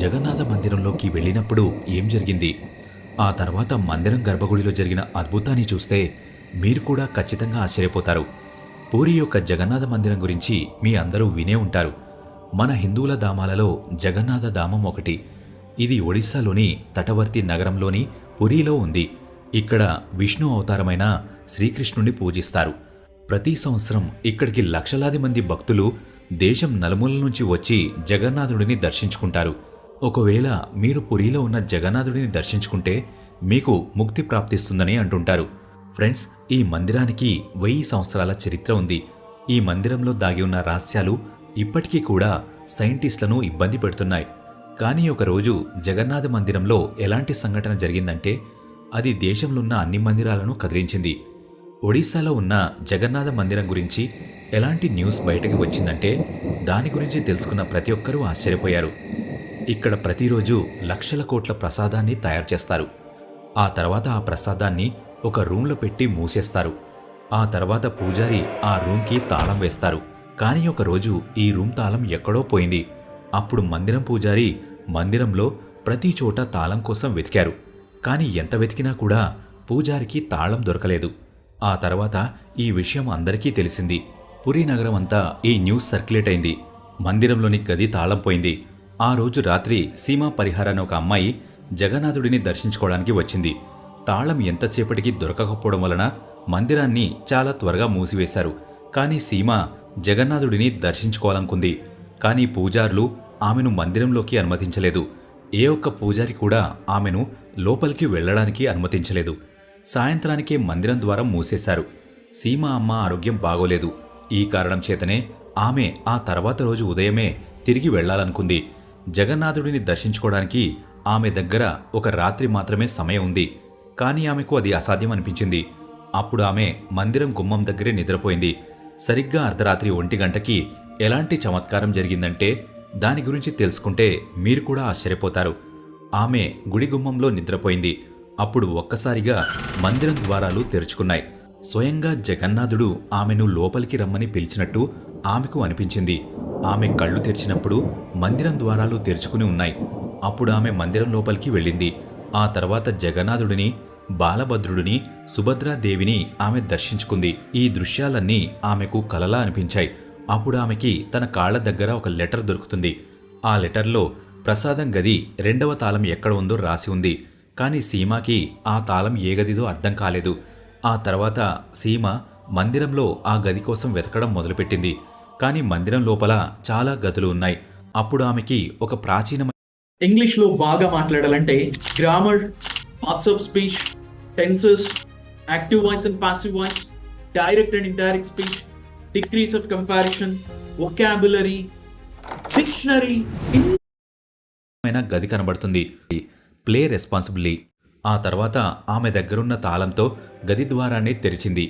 జగన్నాథ మందిరంలోకి వెళ్ళినప్పుడు ఏం జరిగింది? ఆ తర్వాత మందిరం గర్భగుడిలో జరిగిన అద్భుతాన్ని చూస్తే మీరు కూడా ఖచ్చితంగా ఆశ్చర్యపోతారు. పూరి యొక్క జగన్నాథ మందిరం గురించి మీ అందరూ వినే ఉంటారు. మన హిందువుల ధామాలలో జగన్నాథ ధామం ఒకటి. ఇది ఒడిస్సాలోని తటవర్తి నగరంలోని పురిలో ఉంది. ఇక్కడ విష్ణు అవతారమైన శ్రీకృష్ణుని పూజిస్తారు. ప్రతి సంవత్సరం ఇక్కడికి లక్షలాది మంది భక్తులు దేశం నలుమూలల నుంచి వచ్చి జగన్నాథుడిని దర్శించుకుంటారు. ఒకవేళ మీరు పురిలో ఉన్న జగన్నాథుడిని దర్శించుకుంటే మీకు ముక్తి ప్రాప్తిస్తుందని అంటుంటారు. ఫ్రెండ్స్ ఈ మందిరానికి వెయ్యి సంవత్సరాల చరిత్ర ఉంది. ఈ మందిరంలో దాగి ఉన్న రహస్యాలు ఇప్పటికీ కూడా సైంటిస్టులను ఇబ్బంది పెడుతున్నాయి. కానీ ఒకరోజు జగన్నాథ మందిరంలో ఎలాంటి సంఘటన జరిగిందంటే అది దేశంలో ఉన్న అన్ని మందిరాలను కదిలించింది. ఒడిశాలో ఉన్న జగన్నాథ మందిరం గురించి ఎలాంటి న్యూస్ బయటకు వచ్చిందంటే దాని గురించి తెలుసుకున్న ప్రతి ఒక్కరూ ఆశ్చర్యపోయారు. ఇక్కడ ప్రతిరోజు లక్షల కోట్ల ప్రసాదాన్ని తయారు చేస్తారు. ఆ తర్వాత ఆ ప్రసాదాన్ని ఒక రూమ్లో పెట్టి మూసేస్తారు. ఆ తర్వాత పూజారి ఆ రూమ్కి తాళం వేస్తారు. కానీ ఒక రోజు ఈ రూమ్ తాళం ఎక్కడో పోయింది. అప్పుడు మందిరం పూజారి మందిరంలో ప్రతి చోట తాళం కోసం వెతికారు. కానీ ఎంత వెతికినా కూడా పూజారికి తాళం దొరకలేదు. ఆ తర్వాత ఈ విషయం అందరికీ తెలిసింది. పురీ నగరం అంతా ఈ న్యూస్ సర్క్యులేట్ అయింది. మందిరంలోని గది తాళం పోయింది. ఆ రోజు రాత్రి సీమా పరిహార అనే ఒక అమ్మాయి జగన్నాథుడిని దర్శించుకోవడానికి వచ్చింది. తాళం ఎంతసేపటికి దొరకకపోవడం వలన మందిరాన్ని చాలా త్వరగా మూసివేశారు. కానీ సీమ జగన్నాథుడిని దర్శించుకోవాలనుకుంది. కానీ పూజారులు ఆమెను మందిరంలోకి అనుమతించలేదు. ఏ ఒక్క పూజారి కూడా ఆమెను లోపలికి వెళ్ళడానికి అనుమతించలేదు. సాయంత్రానికే మందిరం ద్వారా మూసేశారు. సీమ అమ్మ ఆరోగ్యం బాగోలేదు. ఈ కారణం చేతనే ఆమె ఆ తర్వాత రోజు ఉదయమే తిరిగి వెళ్ళాలనుకుంది. జగన్నాథుడిని దర్శించుకోవడానికి ఆమె దగ్గర ఒక రాత్రి మాత్రమే సమయం ఉంది. కానీ ఆమెకు అది అసాధ్యం అనిపించింది. అప్పుడు ఆమె మందిరం గుమ్మం దగ్గరే నిద్రపోయింది. సరిగ్గా అర్ధరాత్రి ఒంటి గంటకి ఎలాంటి చమత్కారం జరిగిందంటే దాని గురించి తెలుసుకుంటే మీరు కూడా ఆశ్చర్యపోతారు. ఆమె గుడి గుమ్మంలో నిద్రపోయింది. అప్పుడు ఒక్కసారిగా మందిరం ద్వారాలు తెరుచుకున్నాయి. స్వయంగా జగన్నాథుడు ఆమెను లోపలికి రమ్మని పిలిచినట్టు ఆమెకు అనిపించింది. ఆమె కళ్ళు తెరిచినప్పుడు మందిరం ద్వారాలు తెరుచుకుని ఉన్నాయి. అప్పుడు ఆమె మందిరం లోపలికి వెళ్ళింది. ఆ తర్వాత జగన్నాథుడిని బాలభద్రుడిని సుభద్రాదేవిని ఆమె దర్శించుకుంది. ఈ దృశ్యాలన్నీ ఆమెకు కలలా అనిపించాయి. అప్పుడు ఆమెకి తన కాళ్ళ దగ్గర ఒక లెటర్ దొరుకుతుంది. ఆ లెటర్లో ప్రసాదం గది రెండవ తాళం ఎక్కడ ఉందో రాసి ఉంది. కానీ సీమాకి ఆ తాళం ఏ గదిదో అర్థం కాలేదు. ఆ తర్వాత సీమ మందిరంలో ఆ గది కోసం వెతకడం మొదలుపెట్టింది. కానీ మందిరం లోపల చాలా గదులు ఉన్నాయి. అప్పుడు ఆమెకి ఒక ప్రాచీన ఇంగ్లీష్లో బాగా మాట్లాడాలంటే grammar parts of speech tenses active voice and passive voice direct and indirect speech degrees of comparison vocabulary dictionary గది కనబడుతుంది. ప్లే రెస్పాన్సిబిలీ ఆ తర్వాత ఆమె దగ్గరున్న తాళంతో గది ద్వారాన్ని తెరిచింది.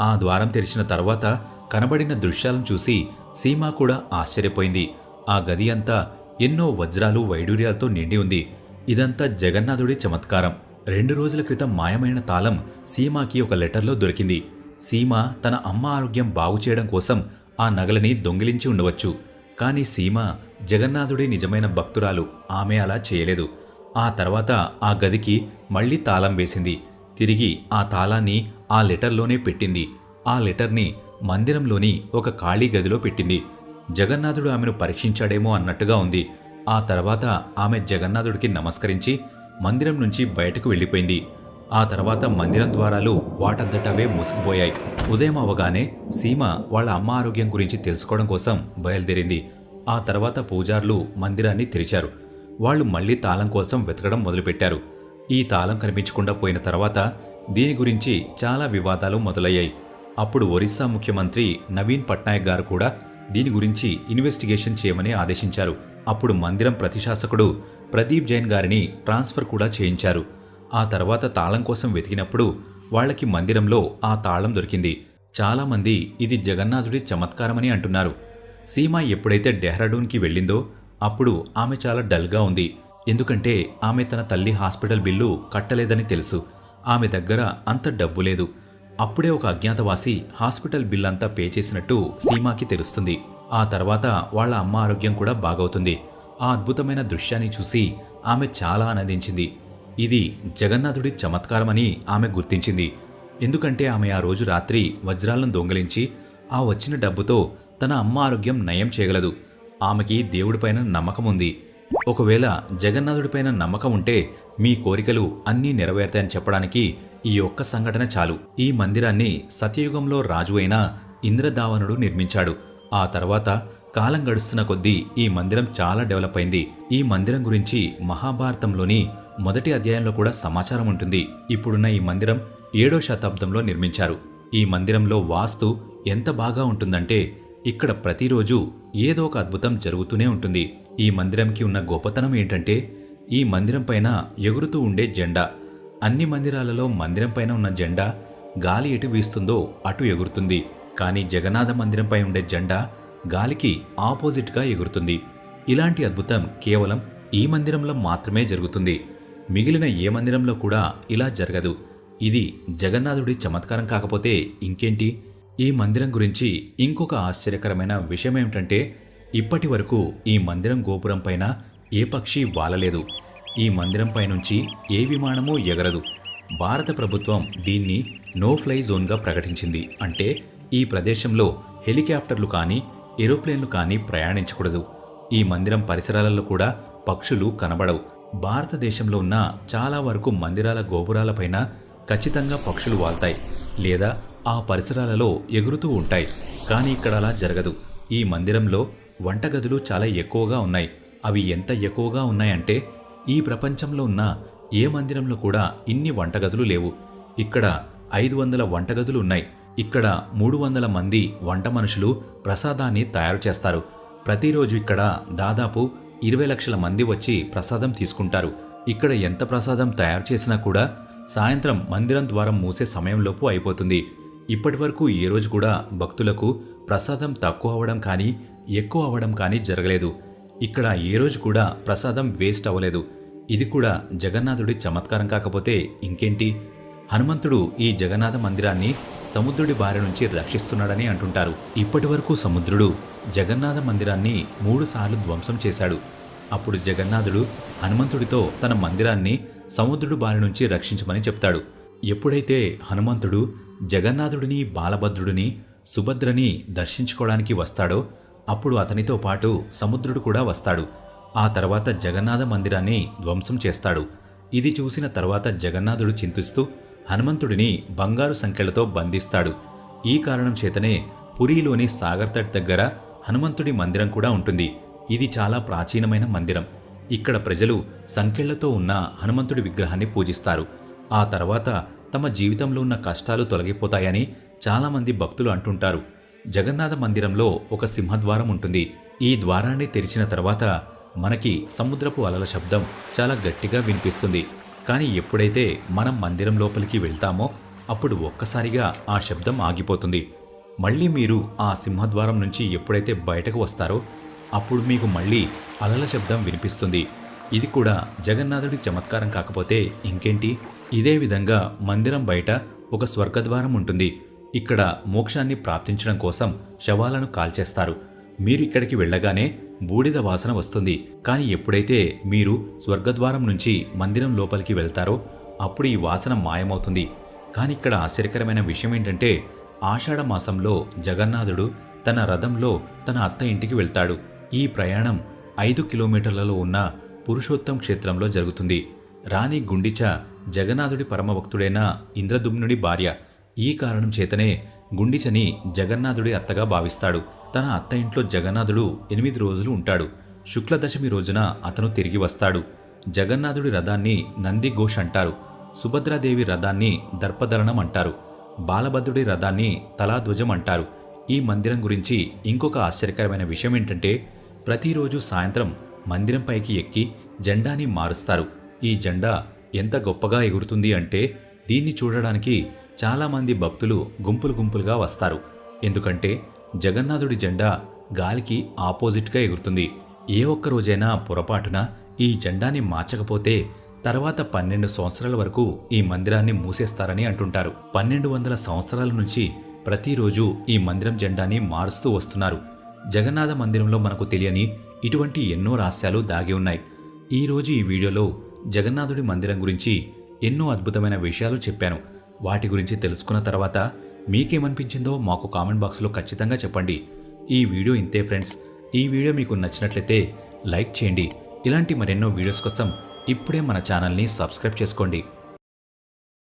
ఆ ద్వారం తెరిచిన తర్వాత కనబడిన దృశ్యాలను చూసి సీమా కూడా ఆశ్చర్యపోయింది. ఆ గది అంతా ఎన్నో వజ్రాలు వైడూర్యాలతో నిండి ఉంది. ఇదంతా జగన్నాథుడి చమత్కారం. రెండు రోజుల క్రితం మాయమైన తాళం సీమాకి ఒక లెటర్లో దొరికింది. సీమ తన అమ్మ ఆరోగ్యం బాగు చేయడం కోసం ఆ నగలని దొంగిలించి ఉండవచ్చు. కానీ సీమ జగన్నాథుడి నిజమైన భక్తురాలు. ఆమె అలా చేయలేదు. ఆ తర్వాత ఆ గదికి మళ్ళీ తాళం వేసింది. తిరిగి ఆ తాళాన్ని ఆ లెటర్లోనే పెట్టింది. ఆ లెటర్ని మందిరంలోని ఒక ఖాళీ గదిలో పెట్టింది. జగన్నాథుడు ఆమెను పరీక్షించాడేమో అన్నట్టుగా ఉంది. ఆ తర్వాత ఆమె జగన్నాథుడికి నమస్కరించి మందిరం నుంచి బయటకు వెళ్ళిపోయింది. ఆ తర్వాత మందిరం ద్వారాలు వాటంతటవే మూసుకుపోయాయి. ఉదయం అవగానే సీమ వాళ్ళ అమ్మ ఆరోగ్యం గురించి తెలుసుకోవడం కోసం బయలుదేరింది. ఆ తర్వాత పూజారులు మందిరాన్ని తెరిచారు. వాళ్ళు మళ్ళీ తాళం కోసం వెతకడం మొదలుపెట్టారు. ఈ తాళం కనిపించకుండా పోయిన తర్వాత దీని గురించి చాలా వివాదాలు మొదలయ్యాయి. అప్పుడు ఒరిస్సా ముఖ్యమంత్రి నవీన్ పట్నాయక్ గారు కూడా దీని గురించి ఇన్వెస్టిగేషన్ చేయమని ఆదేశించారు. అప్పుడు మందిరం ప్రతిశాసకుడు ప్రదీప్ జైన్ గారిని ట్రాన్స్ఫర్ కూడా చేయించారు. ఆ తర్వాత తాళం కోసం వెతికినప్పుడు వాళ్ళకి మందిరంలో ఆ తాళం దొరికింది. చాలామంది ఇది జగన్నాథుడి చమత్కారమని అంటున్నారు. సీమ ఎప్పుడైతే డెహ్రాడూన్కి వెళ్ళిందో అప్పుడు ఆమె చాలా డల్గా ఉంది. ఎందుకంటే ఆమె తన తల్లి హాస్పిటల్ బిల్లు కట్టలేదని తెలుసు. ఆమె దగ్గర అంత డబ్బు లేదు. అప్పుడే ఒక అజ్ఞాతవాసి హాస్పిటల్ బిల్ అంతా పే చేసినట్టు సీమాకి తెలుస్తుంది. ఆ తర్వాత వాళ్ళ అమ్మ ఆరోగ్యం కూడా బాగవుతుంది. ఆ అద్భుతమైన దృశ్యాన్ని చూసి ఆమె చాలా ఆనందించింది. ఇది జగన్నాథుడి చమత్కారమని ఆమె గుర్తించింది. ఎందుకంటే ఆమె ఆ రోజు రాత్రి వజ్రాలను దొంగిలించి ఆ వచ్చిన డబ్బుతో తన అమ్మ ఆరోగ్యం నయం చేయగలదు. ఆమెకి దేవుడిపైన నమ్మకం ఉంది ఒకవేళ జగన్నాథుడిపైన నమ్మకం ఉంటే మీ కోరికలు అన్నీ నెరవేరుతాయని చెప్పడానికి ఈ ఒక్క సంఘటన చాలు. ఈ మందిరాన్ని సత్యయుగంలో రాజు అయిన ఇంద్రదావనుడు నిర్మించాడు. ఆ తర్వాత కాలం గడుస్తున్న కొద్దీ ఈ మందిరం చాలా డెవలప్ అయింది. ఈ మందిరం గురించి మహాభారతంలోని మొదటి అధ్యాయంలో కూడా సమాచారం ఉంటుంది. ఇప్పుడున్న ఈ మందిరం ఏడో శతాబ్దంలో నిర్మించారు. ఈ మందిరంలో వాస్తు ఎంత బాగా ఉంటుందంటే ఇక్కడ ప్రతిరోజు ఏదో ఒక అద్భుతం జరుగుతూనే ఉంటుంది. ఈ మందిరంకి ఉన్న గొప్పతనం ఏంటంటే ఈ మందిరం పైన ఎగురుతూ ఉండే జెండా. అన్ని మందిరాలలో మందిరం పైన ఉన్న జెండా గాలి ఎటు వీస్తుందో అటు ఎగురుతుంది. కానీ జగన్నాథ మందిరంపై ఉండే జెండా గాలికి ఆపోజిట్గా ఎగురుతుంది. ఇలాంటి అద్భుతం కేవలం ఈ మందిరంలో మాత్రమే జరుగుతుంది. మిగిలిన ఏ మందిరంలో కూడా ఇలా జరగదు. ఇది జగన్నాథుడి చమత్కారం కాకపోతే ఇంకేంటి? ఈ మందిరం గురించి ఇంకొక ఆశ్చర్యకరమైన విషయం ఏమిటంటే ఇప్పటి వరకు ఈ మందిరం గోపురం పైన ఏ పక్షి వాలలేదు. ఈ మందిరం పైనుంచి ఏ విమానమూ ఎగరదు. భారత ప్రభుత్వం దీన్ని నో ఫ్లై జోన్గా ప్రకటించింది. అంటే ఈ ప్రదేశంలో హెలికాప్టర్లు కానీ ఏరోప్లేన్లు కానీ ప్రయాణించకూడదు. ఈ మందిరం పరిసరాలలో కూడా పక్షులు కనబడవు. భారతదేశంలో ఉన్న చాలా వరకు మందిరాల గోపురాలపైన ఖచ్చితంగా పక్షులు వాల్తాయి. లేదా ఆ పరిసరాలలో ఎగురుతూ ఉంటాయి. కానీ ఇక్కడ అలా జరగదు. ఈ మందిరంలో వంటగదులు చాలా ఎక్కువగా ఉన్నాయి. అవి ఎంత ఎక్కువగా ఉన్నాయంటే ఈ ప్రపంచంలో ఉన్న ఏ మందిరంలో కూడా ఇన్ని వంటగదులు లేవు. ఇక్కడ ఐదు వందల వంటగదులు ఉన్నాయి. ఇక్కడ మూడు వందల మంది వంట మనుషులు ప్రసాదాన్ని తయారు చేస్తారు. ప్రతిరోజు ఇక్కడ దాదాపు ఇరవై లక్షల మంది వచ్చి ప్రసాదం తీసుకుంటారు. ఇక్కడ ఎంత ప్రసాదం తయారు చేసినా కూడా సాయంత్రం మందిరం ద్వారం మూసే సమయంలోపు అయిపోతుంది. ఇప్పటి వరకు ఏ రోజు కూడా భక్తులకు ప్రసాదం తక్కువ అవ్వడం కానీ ఎక్కువ అవ్వడం కానీ జరగలేదు. ఇక్కడ ఏ రోజు కూడా ప్రసాదం వేస్ట్ అవ్వలేదు. ఇది కూడా జగన్నాథుడి చమత్కారం కాకపోతే ఇంకేంటి? హనుమంతుడు ఈ జగన్నాథ మందిరాన్ని సముద్రుడి బారి నుంచి రక్షిస్తున్నాడని అంటుంటారు. ఇప్పటి వరకు సముద్రుడు జగన్నాథ మందిరాన్ని మూడుసార్లు ధ్వంసం చేశాడు. అప్పుడు జగన్నాథుడు హనుమంతుడితో తన మందిరాన్ని సముద్రుడు బారి నుంచి రక్షించమని చెప్తాడు. ఎప్పుడైతే హనుమంతుడు జగన్నాథుడిని బాలభద్రుడిని సుభద్రని దర్శించుకోవడానికి వస్తాడో అప్పుడు అతనితో పాటు సముద్రుడు కూడా వస్తాడు. ఆ తర్వాత జగన్నాథ మందిరాన్ని ధ్వంసం చేస్తాడు. ఇది చూసిన తర్వాత జగన్నాథుడు చింతిస్తూ హనుమంతుడిని బంగారు సంఖ్యలతో బంధిస్తాడు. ఈ కారణం చేతనే పురిలోని సాగర్ తట్ దగ్గర హనుమంతుడి మందిరం కూడా ఉంటుంది. ఇది చాలా ప్రాచీనమైన మందిరం. ఇక్కడ ప్రజలు సంఖ్యలతో ఉన్న హనుమంతుడి విగ్రహాన్ని పూజిస్తారు. ఆ తర్వాత తమ జీవితంలో ఉన్న కష్టాలు తొలగిపోతాయని చాలామంది భక్తులు అంటుంటారు. జగన్నాథ మందిరంలో ఒక సింహద్వారం ఉంటుంది. ఈ ద్వారాన్ని తెరిచిన తర్వాత మనకి సముద్రపు అలల శబ్దం చాలా గట్టిగా వినిపిస్తుంది. కానీ ఎప్పుడైతే మనం మందిరం లోపలికి వెళ్తామో అప్పుడు ఒక్కసారిగా ఆ శబ్దం ఆగిపోతుంది. మళ్ళీ మీరు ఆ సింహద్వారం నుంచి ఎప్పుడైతే బయటకు వస్తారో అప్పుడు మీకు మళ్ళీ అలల శబ్దం వినిపిస్తుంది. ఇది కూడా జగన్నాథుడి చమత్కారం కాకపోతే ఇంకేంటి? ఇదే విధంగా మందిరం బయట ఒక స్వర్గద్వారం ఉంటుంది. ఇక్కడ మోక్షాన్ని ప్రాప్తించడం కోసం శవాలను కాల్చేస్తారు. మీరు ఇక్కడికి వెళ్ళగానే బూడిద వాసన వస్తుంది. కానీ ఎప్పుడైతే మీరు స్వర్గద్వారం నుంచి మందిరం లోపలికి వెళ్తారో అప్పుడు ఈ వాసన మాయమవుతుంది. కానీ ఇక్కడ ఆశ్చర్యకరమైన విషయం ఏంటంటే ఆషాఢ మాసంలో జగన్నాథుడు తన రథంలో తన అత్త ఇంటికి వెళ్తాడు. ఈ ప్రయాణం ఐదు కిలోమీటర్లలో ఉన్న పురుషోత్తం క్షేత్రంలో జరుగుతుంది. రాణి గుండిచ జగన్నాథుడి పరమభక్తుడైన ఇంద్రదుమ్నుడి భార్య. ఈ కారణం చేతనే గుండిచని జగన్నాథుడి అత్తగా భావిస్తాడు. తన అత్త ఇంట్లో జగన్నాథుడు ఎనిమిది రోజులు ఉంటాడు. శుక్లదశమి రోజున అతను తిరిగి వస్తాడు. జగన్నాథుడి రథాన్ని నందిఘోష్ అంటారు. సుభద్రాదేవి రథాన్ని దర్పదలనం అంటారు. బాలభద్రుడి రథాన్ని తలాధ్వజం అంటారు. ఈ మందిరం గురించి ఇంకొక ఆశ్చర్యకరమైన విషయం ఏంటంటే ప్రతిరోజు సాయంత్రం మందిరం పైకి ఎక్కి జెండాని మారుస్తారు. ఈ జెండా ఎంత గొప్పగా ఎగురుతుంది అంటే దీన్ని చూడడానికి చాలామంది భక్తులు గుంపులు గుంపులుగా వస్తారు. ఎందుకంటే జగన్నాథుడి జెండా గాలికి ఆపోజిట్గా ఎగురుతుంది. ఏ ఒక్క రోజైనా పొరపాటున ఈ జెండాని మార్చకపోతే తర్వాత పన్నెండు సంవత్సరాల వరకు ఈ మందిరాన్ని మూసేస్తారని అంటుంటారు. పన్నెండు వందల సంవత్సరాల నుంచి ప్రతిరోజు ఈ మందిరం జెండాని మారుస్తూ వస్తున్నారు. జగన్నాథ మందిరంలో మనకు తెలియని ఇటువంటి ఎన్నో రహస్యాలు దాగి ఉన్నాయి. ఈరోజు ఈ వీడియోలో జగన్నాథుడి మందిరం గురించి ఎన్నో అద్భుతమైన విషయాలు చెప్పాను. వాటి గురించి తెలుసుకున్న తర్వాత మీకేమనిపించిందో మాకు కామెంట్ బాక్స్లో ఖచ్చితంగా చెప్పండి. ఈ వీడియో ఇంతే ఫ్రెండ్స్. ఈ వీడియో మీకు నచ్చినట్లయితే లైక్ చేయండి. ఇలాంటి మరెన్నో వీడియోస్ కోసం ఇప్పుడే మన ఛానల్ని సబ్స్క్రైబ్ చేసుకోండి.